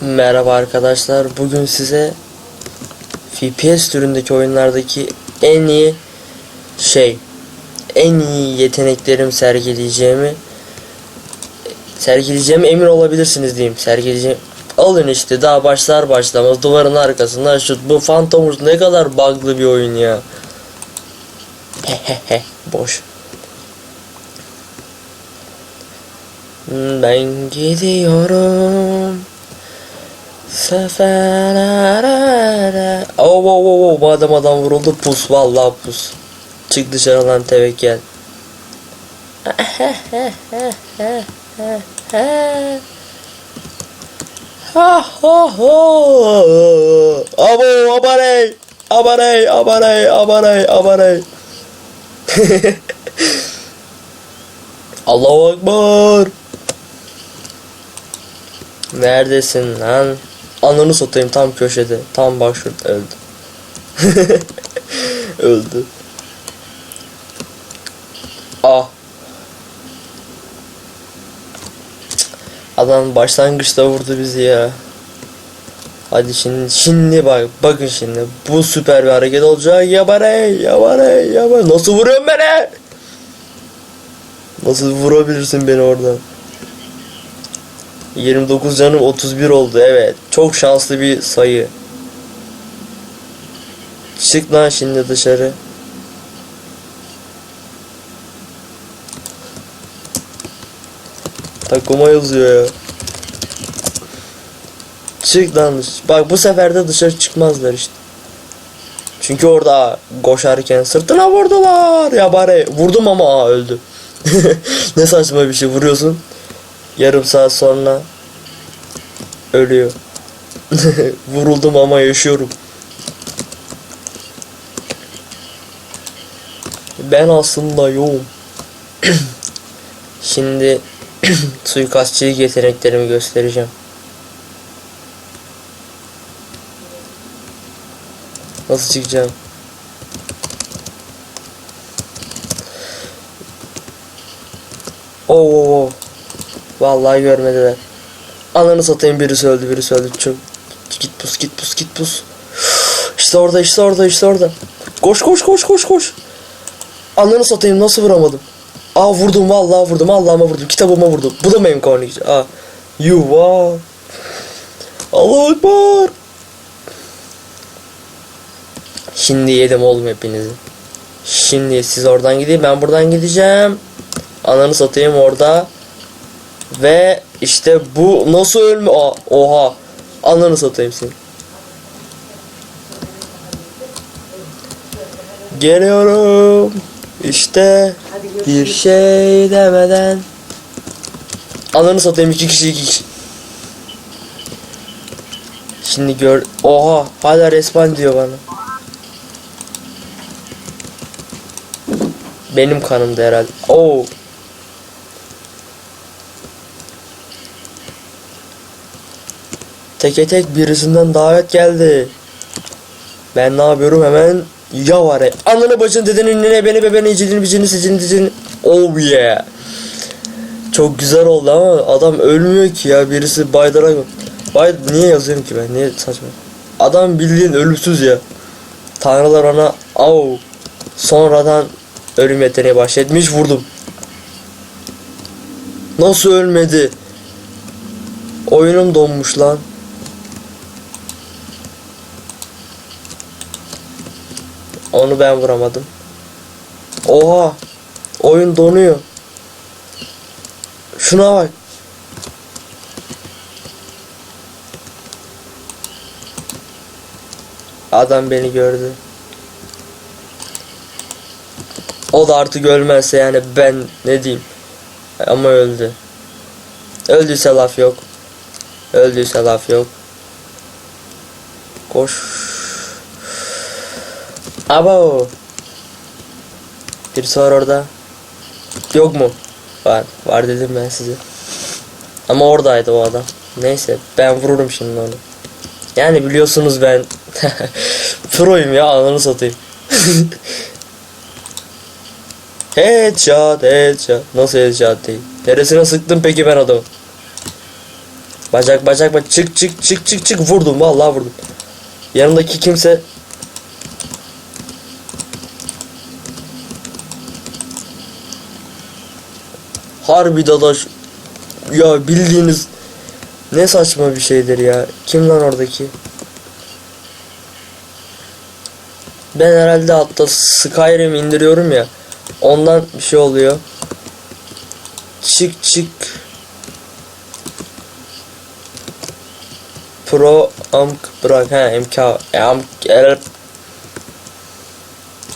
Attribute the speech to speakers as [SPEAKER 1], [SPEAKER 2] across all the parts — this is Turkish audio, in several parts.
[SPEAKER 1] Merhaba arkadaşlar. Bugün size FPS türündeki oyunlardaki en iyi şey, en iyi yeteneklerim sergileyeceğimi sergileyeceğime emin olabilirsiniz diyeyim. Sergileyeceğim. Alın işte daha başlar başlamaz duvarın arkasında şu bu Phantomus ne kadar bug'lı bir oyun ya. Hehehe boş. Ben gidiyorum. Seferlere. Oh, oh, oh, oh. Bu adam adam vuruldu. Pus vallahi pus. Çık dışarı lan tevekkül. Ha ha ha. Abo abaney. Abaney, abaney, abaney, abaney. Allahu Akbar. Neredesin lan? Ananı satayım tam köşede. Tam bak öldü. öldü. Ah. Adam başlangıçta vurdu bizi ya. Hadi şimdi şimdi bak bakın şimdi bu süper bir hareket olacak yabarey yabarey yabarey nasıl vuruyorsun beni nasıl vurabilirsin beni oradan 29 canım 31 oldu evet çok şanslı bir sayı çık lan şimdi dışarı takıma yazıyor ya Çık lan Bak bu sefer de dışarı çıkmazlar işte. Çünkü orada koşarken sırtına vurdular. Ya bari vurdum ama aa, öldü. ne saçma bir şey vuruyorsun. Yarım saat sonra ölüyor. Vuruldum ama yaşıyorum. Ben aslında yoğum. Şimdi suikastçılık yeteneklerimi göstereceğim. Nasıl çıkacağım? Oo, oo, oo. Vallahi görmediler. Ananı satayım birisi öldü birisi öldü. Çok git pus git pus git pus. İşte orada işte orada işte orada. Koş koş koş koş koş. Ananı satayım nasıl vuramadım? Aa vurdum vallahi vurdum Allah'ıma vurdum kitabıma vurdum. Bu da benim korniksi. Aa. Yuva. Allah Ekber. Şimdi yedim oğlum hepinizi. Şimdi siz oradan gidin ben buradan gideceğim. Ananı satayım orada. Ve işte bu nasıl ölme... Aa, oha. Ananı satayım seni. Geliyorum. İşte bir şey demeden. Ananı satayım iki kişi iki kişi. Şimdi gör. Oha hala respawn diyor bana. Benim kanımda herhalde. Oo. Teke tek birisinden davet geldi. Ben ne yapıyorum hemen ya var ya. Ananı bacını dedenin nene beni bebeğini icilini bicini sicini dicini. Oh yeah. Çok güzel oldu ama adam ölmüyor ki ya birisi Baydar'a Bay niye yazıyorum ki ben niye saçma Adam bildiğin ölümsüz ya Tanrılar ona au Sonradan ölüm yeteneği bahşetmiş vurdum Nasıl ölmedi Oyunum donmuş lan Onu ben vuramadım Oha Oyun donuyor Şuna bak Adam beni gördü. O da artık ölmezse yani ben ne diyeyim. Ama öldü. Öldüyse laf yok. Öldüyse laf yok. Koş. Abo. Birisi var orada. Yok mu? Var. Var dedim ben size. Ama oradaydı o adam. Neyse ben vururum şimdi onu. Yani biliyorsunuz ben proyum ya ananı satayım. headshot headshot. Nasıl headshot değil? Neresine sıktım peki ben adamı? Bacak bacak bacak çık çık çık çık çık vurdum vallahi vurdum. Yanımdaki kimse Harbi dadaş ya bildiğiniz ne saçma bir şeydir ya. Kim lan oradaki? Ben herhalde hatta Skyrim indiriyorum ya. Ondan bir şey oluyor. Çık çık. Pro amk bırak he MK amk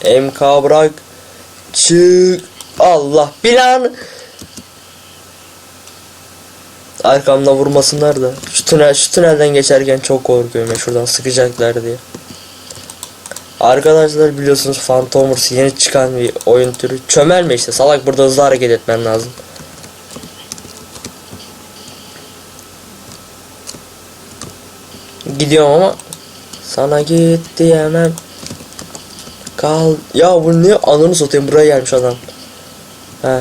[SPEAKER 1] MK bırak çık Allah bilan arkamda vurmasınlar da şu tünel şu tünelden geçerken çok korkuyorum ya şuradan sıkacaklar diye Arkadaşlar biliyorsunuz Phantomers yeni çıkan bir oyun türü çömelme işte salak burada hızlı hareket etmen lazım Gidiyorum ama sana git diyemem. Kal. Ya bu niye ananı satayım buraya gelmiş adam. He.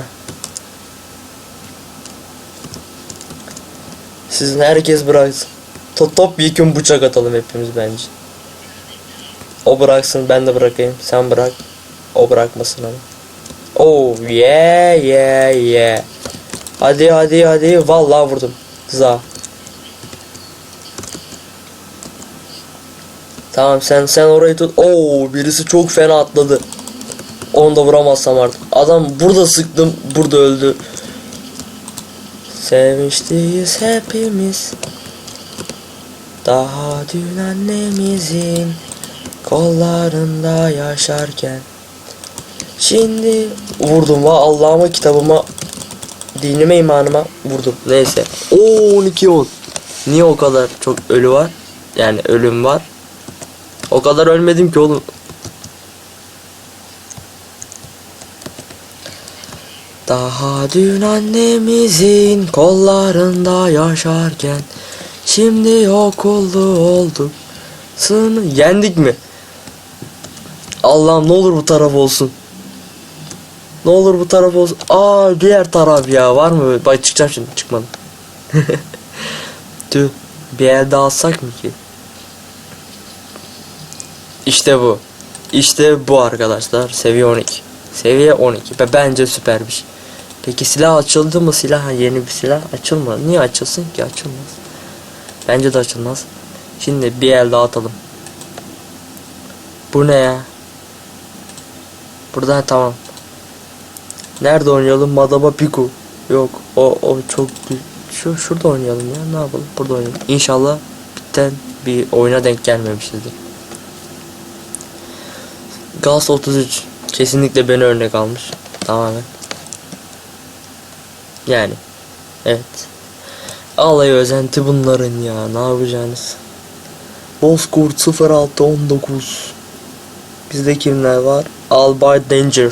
[SPEAKER 1] Sizin herkes bıraksın. Top top bir gün bıçak atalım hepimiz bence. O bıraksın ben de bırakayım. Sen bırak. O bırakmasın ama. Oh yeah yeah yeah. Hadi hadi hadi. Vallahi vurdum. Za. Tamam sen sen orayı tut. Oo birisi çok fena atladı. Onu da vuramazsam artık. Adam burada sıktım, burada öldü. Sevmiştiyiz hepimiz. Daha dün annemizin kollarında yaşarken. Şimdi vurdum va Allah'ıma kitabıma dinime imanıma vurdum. Neyse. Oo 12 10. Niye o kadar çok ölü var? Yani ölüm var. O kadar ölmedim ki oğlum. Daha dün annemizin kollarında yaşarken Şimdi okullu olduk Sını yendik mi? Allah'ım ne olur bu taraf olsun Ne olur bu taraf olsun Aa diğer taraf ya var mı? Bak çıkacağım şimdi çıkmadım Tüh bir el daha alsak mı ki? İşte bu. İşte bu arkadaşlar. Seviye 12. Seviye 12. Ve bence süper bir şey. Peki silah açıldı mı? Silah yeni bir silah açılmadı. Niye açılsın ki? Açılmaz. Bence de açılmaz. Şimdi bir el daha atalım. Bu ne ya? Burada tamam. Nerede oynayalım? Madaba Piku. Yok. O o çok şu şurada oynayalım ya. Ne yapalım? Burada oynayalım. İnşallah bitten bir oyuna denk gelmemişizdir. Gaz 33 kesinlikle beni örnek almış. Tamamen. Yani. Evet. Alay özenti bunların ya. Ne yapacağınız? Bozkurt 0619 Bizde kimler var? Albay Danger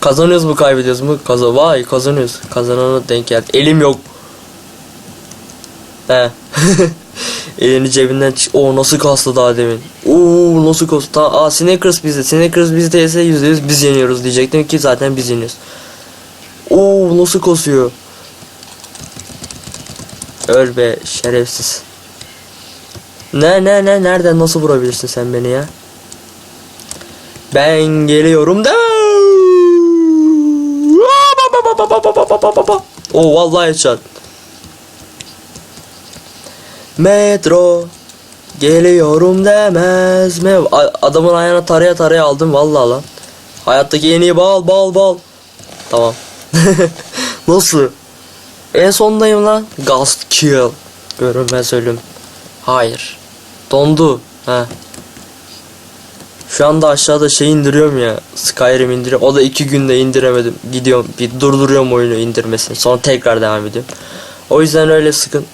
[SPEAKER 1] Kazanıyoruz mu kaybediyoruz mu? Kazan Vay kazanıyoruz. Kazanana denk geldi. Elim yok. He. Elini cebinden çık. O nasıl kastı daha demin. Oo nasıl kastı. Ta Aa Snickers bizde. Snickers bizde ise %100 biz yeniyoruz diyecektim ki zaten biz yeniyoruz. Oo nasıl kasıyor. Öl be şerefsiz. Ne ne ne nereden nasıl vurabilirsin sen beni ya? Ben geliyorum da. Oo vallahi headshot. Metro geliyorum demez mi? Adamın ayağına taraya taraya aldım vallahi lan. Hayattaki en iyi bal bal bal. Tamam. Nasıl? En sondayım lan. Ghost kill. Görünmez ölüm. Hayır. Dondu. Ha. Şu anda aşağıda şey indiriyorum ya. Skyrim indiriyorum. O da iki günde indiremedim. Gidiyorum bir durduruyorum oyunu indirmesini. Sonra tekrar devam ediyorum. O yüzden öyle sıkın.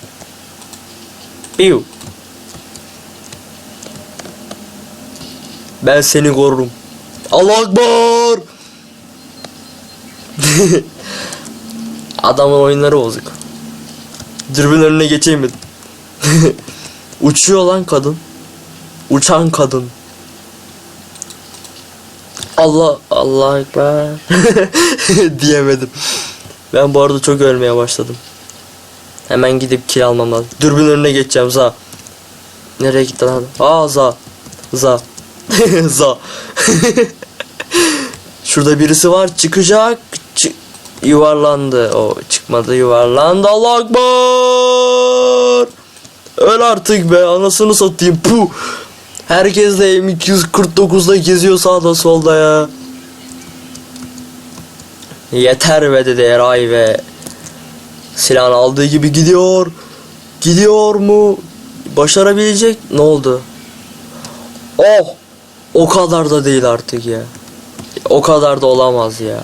[SPEAKER 1] Piu. Ben seni korurum. Allah akbar. Adamın oyunları bozuk. Dürbün önüne geçeyim mi? Uçuyor lan kadın. Uçan kadın. Allah Allah ekber diyemedim. Ben bu arada çok ölmeye başladım. Hemen gidip kill almam lazım. Dürbün önüne geçeceğim za. Nereye gitti lan? Aa za. Za. za. Şurada birisi var çıkacak. Çı- yuvarlandı. O çıkmadı yuvarlandı. Allah akbar. Öl artık be anasını satayım. Puh. Herkes de M249'da geziyor sağda solda ya. Yeter be dedi Eray ve silahını aldığı gibi gidiyor. Gidiyor mu? Başarabilecek. Ne oldu? Oh! O kadar da değil artık ya. O kadar da olamaz ya.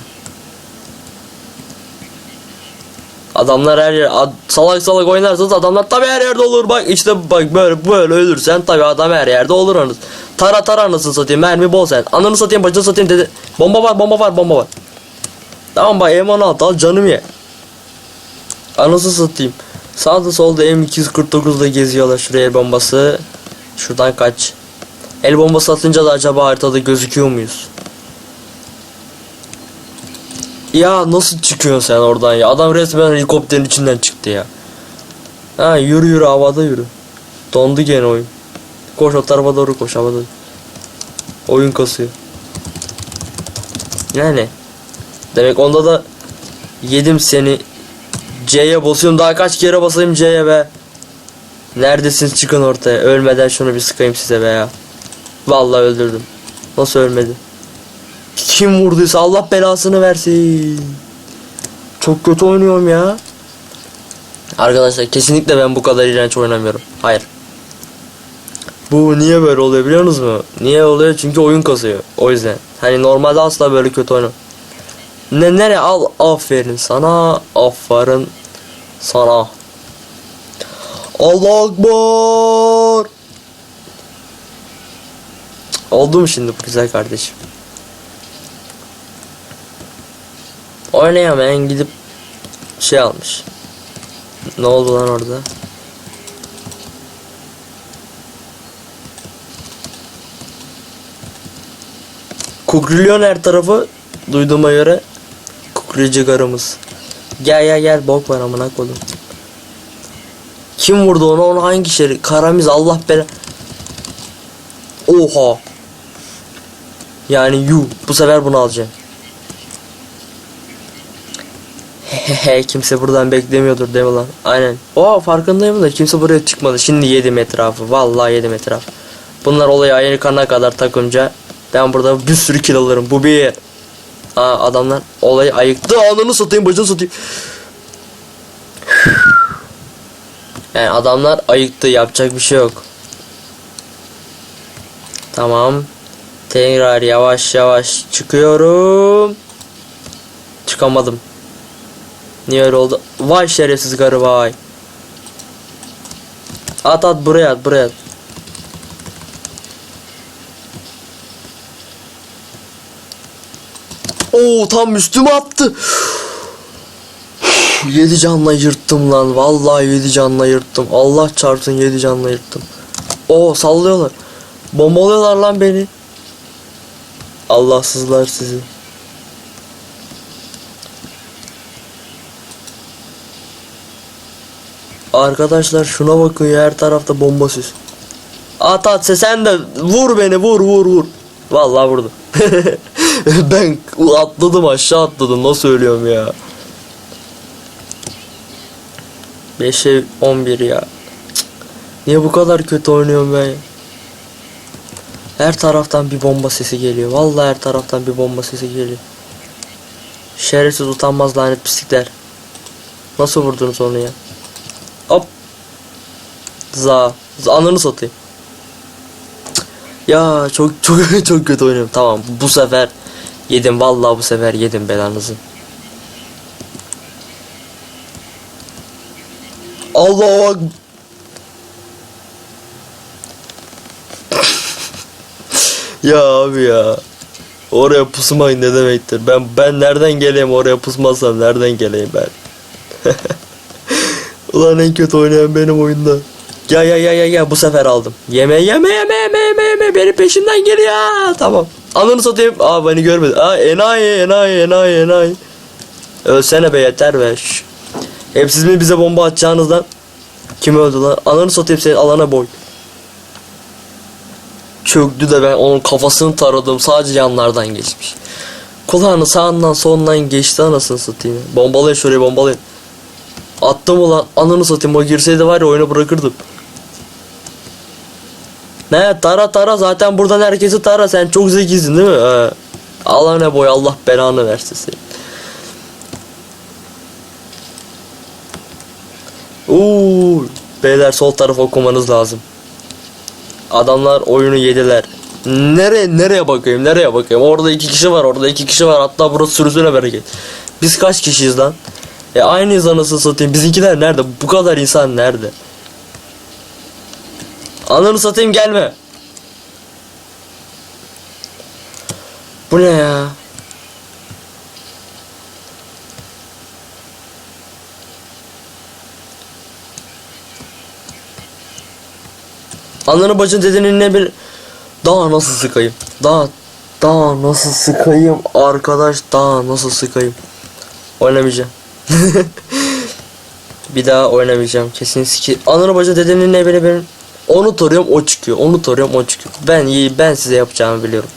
[SPEAKER 1] Adamlar her yer ad- salak salak oynarsanız adamlar tabi her yerde olur bak işte bak böyle böyle ölürsen tabi adam her yerde olur anız. Tara tara anasını satayım mermi bol sen. Ananı satayım bacını satayım dedi. Bomba var bomba var bomba var. Tamam bak M16 al canım ye. Anasını satayım. Sağda solda M249'da geziyorlar şuraya el bombası. Şuradan kaç. El bombası atınca da acaba haritada gözüküyor muyuz? Ya nasıl çıkıyorsun sen oradan ya? Adam resmen helikopterin içinden çıktı ya. Ha yürü yürü havada yürü. Dondu gene oyun. Koş o tarafa doğru koş havada. Oyun kasıyor. Yani. Demek onda da yedim seni. C'ye basıyorum daha kaç kere basayım C'ye be. Neredesiniz çıkın ortaya. Ölmeden şunu bir sıkayım size be ya. Vallahi öldürdüm. Nasıl ölmedi? Kim vurduysa Allah belasını versin. Çok kötü oynuyorum ya. Arkadaşlar kesinlikle ben bu kadar iğrenç oynamıyorum. Hayır. Bu niye böyle oluyor biliyor musunuz mu? Niye oluyor? Çünkü oyun kasıyor. O yüzden. Hani normalde asla böyle kötü oynamam. Ne nereye al aferin sana aferin sana. Allah akbar. Oldu mu şimdi bu güzel kardeşim? Oynayamayan gidip şey almış. Ne oldu lan orada? Kukrülyon her tarafı duyduğuma göre Kukrücü garımız. Gel gel gel bok var amına koydum. Kim vurdu onu onu hangi şeri? Karamiz Allah bela. Oha. Yani yu bu sefer bunu alacağım. Hehehe kimse buradan beklemiyordur değil mi lan? Aynen. Oha farkındayım da kimse buraya çıkmadı. Şimdi yedim etrafı. Vallahi yedim etrafı. Bunlar olayı ayırkana kadar takımca ben burada bir sürü kill alırım. Bu bir. Aa adamlar olayı ayıktı. Ananı satayım bacını satayım. Yani adamlar ayıktı yapacak bir şey yok. Tamam. Tekrar yavaş yavaş çıkıyorum. Çıkamadım. Niye öyle oldu? Vay şerefsiz karı vay. At at buraya at buraya at. Oo tam üstüme attı. Yedi canla yırttım lan. Vallahi yedi canla yırttım. Allah çarpsın yedi canla yırttım. Oo sallıyorlar. Bombalıyorlar lan beni. Allahsızlar sizi. Arkadaşlar şuna bakın ya her tarafta bomba süs. At at sen de vur beni vur vur vur. Vallahi vurdu. ben atladım aşağı atladım nasıl söylüyorum ya. 5'e 11 ya. Niye bu kadar kötü oynuyorum ben? Her taraftan bir bomba sesi geliyor. Vallahi her taraftan bir bomba sesi geliyor. Şerefsiz utanmaz lanet pislikler. Nasıl vurdunuz onu ya? Za. Ananı satayım. Ya çok çok çok kötü oynuyorum. Tamam bu sefer yedim vallahi bu sefer yedim belanızı. Allah ya abi ya. Oraya pusmayın ne demektir? Ben ben nereden geleyim oraya pusmazsam nereden geleyim ben? Ulan en kötü oynayan benim oyunda. Ya ya ya ya ya bu sefer aldım. Yeme yeme yeme yeme yeme yeme benim peşimden geliyor. Tamam. Ananı satayım. Aa beni görmedi. Aa enayi enayi enayi enayi. Ölsene be yeter be. Şş. Hep siz mi bize bomba atacağınızdan? Kim öldü lan? Ananı satayım senin alana boy. Çöktü de ben onun kafasını taradım sadece yanlardan geçmiş. Kulağını sağından solundan geçti anasını satayım. Bombalayın şuraya bombalayın. Attım ulan ananı satayım o girseydi var ya oyunu bırakırdım. Ne tara tara zaten buradan herkesi tara sen çok zekisin değil mi? He. Allah ne boy Allah belanı versin seni. Uuu beyler sol taraf okumanız lazım. Adamlar oyunu yediler. Nereye nereye bakayım nereye bakayım orada iki kişi var orada iki kişi var hatta burası sürüsüne bereket. Biz kaç kişiyiz lan? E aynıyız anasını satayım bizimkiler nerede bu kadar insan nerede? Ananı satayım gelme. Bu ne ya? Ananı bacın dedenin ne bir daha nasıl sıkayım? Daha daha nasıl sıkayım arkadaş daha nasıl sıkayım? Oynamayacağım. bir daha oynamayacağım kesin siki. Ananı bacı dedenin ne beni benim onu tarıyorum o çıkıyor. Onu tarıyorum o çıkıyor. Ben iyi ben size yapacağımı biliyorum.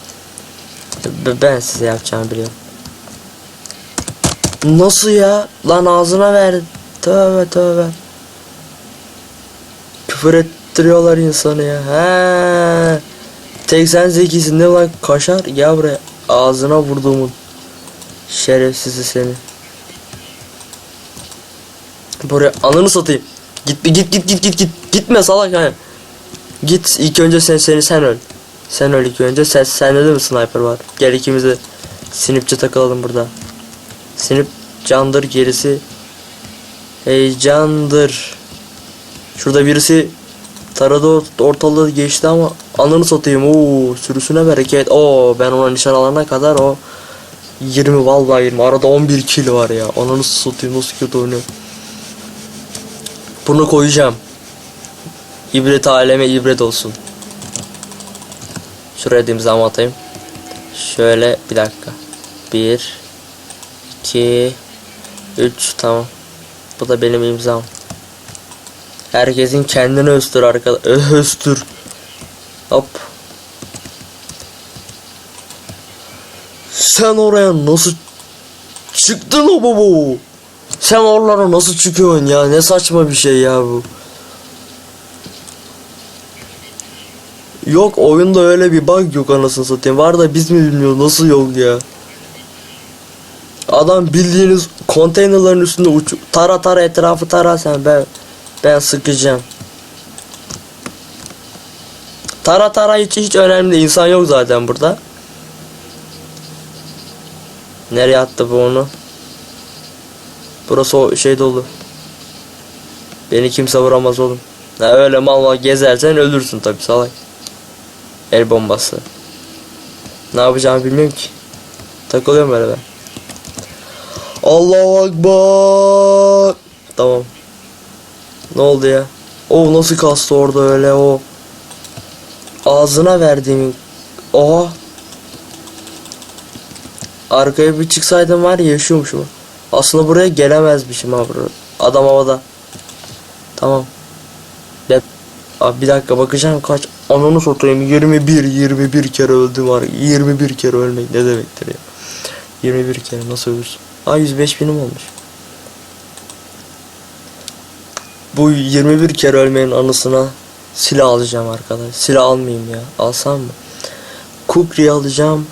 [SPEAKER 1] Ben size yapacağımı biliyorum. Nasıl ya? Lan ağzına ver. Tövbe tövbe. Küfür ettiriyorlar insanı ya. He. Tek sen zekisin değil mi lan kaşar? Gel buraya. Ağzına vurduğumun. Şerefsizi seni. Buraya ananı satayım. Git git git git git git. Gitme salak ha. Git ilk önce sen seni sen öl. Sen öl ilk önce. Sen sende de mi sniper var? Gel ikimiz de sinipçe takılalım burada. Sinip candır gerisi heyecandır. Şurada birisi taradı ort- ortalığı geçti ama ananı satayım. Oo sürüsüne bereket. Oo ben ona nişan alana kadar o 20 vallahi 20 arada 11 kill var ya. Ananı satayım nasıl kötü oynuyor. Bunu koyacağım. İbret aleme ibret olsun. Şuraya da imzamı. Şöyle bir dakika. 1 2 3 tamam. Bu da benim imzam. Herkesin kendini östür arkadaş. Östür. Hop. Sen oraya nasıl çıktın o baba? Sen oralara nasıl çıkıyorsun ya? Ne saçma bir şey ya bu. Yok oyunda öyle bir bug yok anasını satayım. Var da biz mi bilmiyoruz nasıl yok ya. Adam bildiğiniz konteynerların üstünde uç tara tara etrafı tara sen ben ben sıkacağım. Tara tara hiç hiç önemli değil. insan yok zaten burada. Nereye attı bu onu? Burası o şey dolu. Beni kimse vuramaz oğlum. Ha, öyle mal mal gezersen ölürsün tabi salak. El bombası. Ne yapacağımı bilmiyorum ki. Takılıyorum böyle ben. Allahu Akbar. Tamam. Ne oldu ya? O nasıl kastı orada öyle o. Ağzına verdiğimin. Oha. Arkaya bir çıksaydım var ya yaşıyormuşum. Aslında buraya gelemezmişim bro. Adam havada. Tamam. Abi bir dakika bakacağım kaç. Ananı satayım 21 21 kere öldüm var. 21 kere ölmek ne demektir ya. 21 kere nasıl ölürsün? Aa 105 binim olmuş. Bu 21 kere ölmenin anısına silah alacağım arkadaş. Silah almayayım ya. Alsam mı? Kukri alacağım.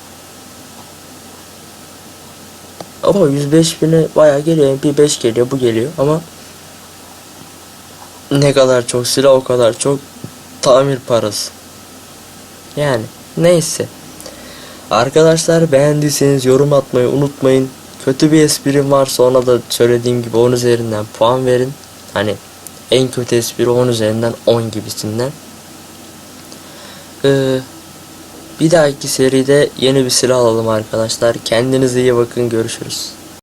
[SPEAKER 1] Ama 105 bine bayağı geliyor. MP5 geliyor. Bu geliyor ama ne kadar çok silah o kadar çok tamir parası. Yani neyse. Arkadaşlar beğendiyseniz yorum atmayı unutmayın. Kötü bir esprim varsa ona da söylediğim gibi 10 üzerinden puan verin. Hani en kötü espri 10 üzerinden 10 gibisinden. Ee, bir dahaki seride yeni bir silah alalım arkadaşlar. Kendinize iyi bakın görüşürüz.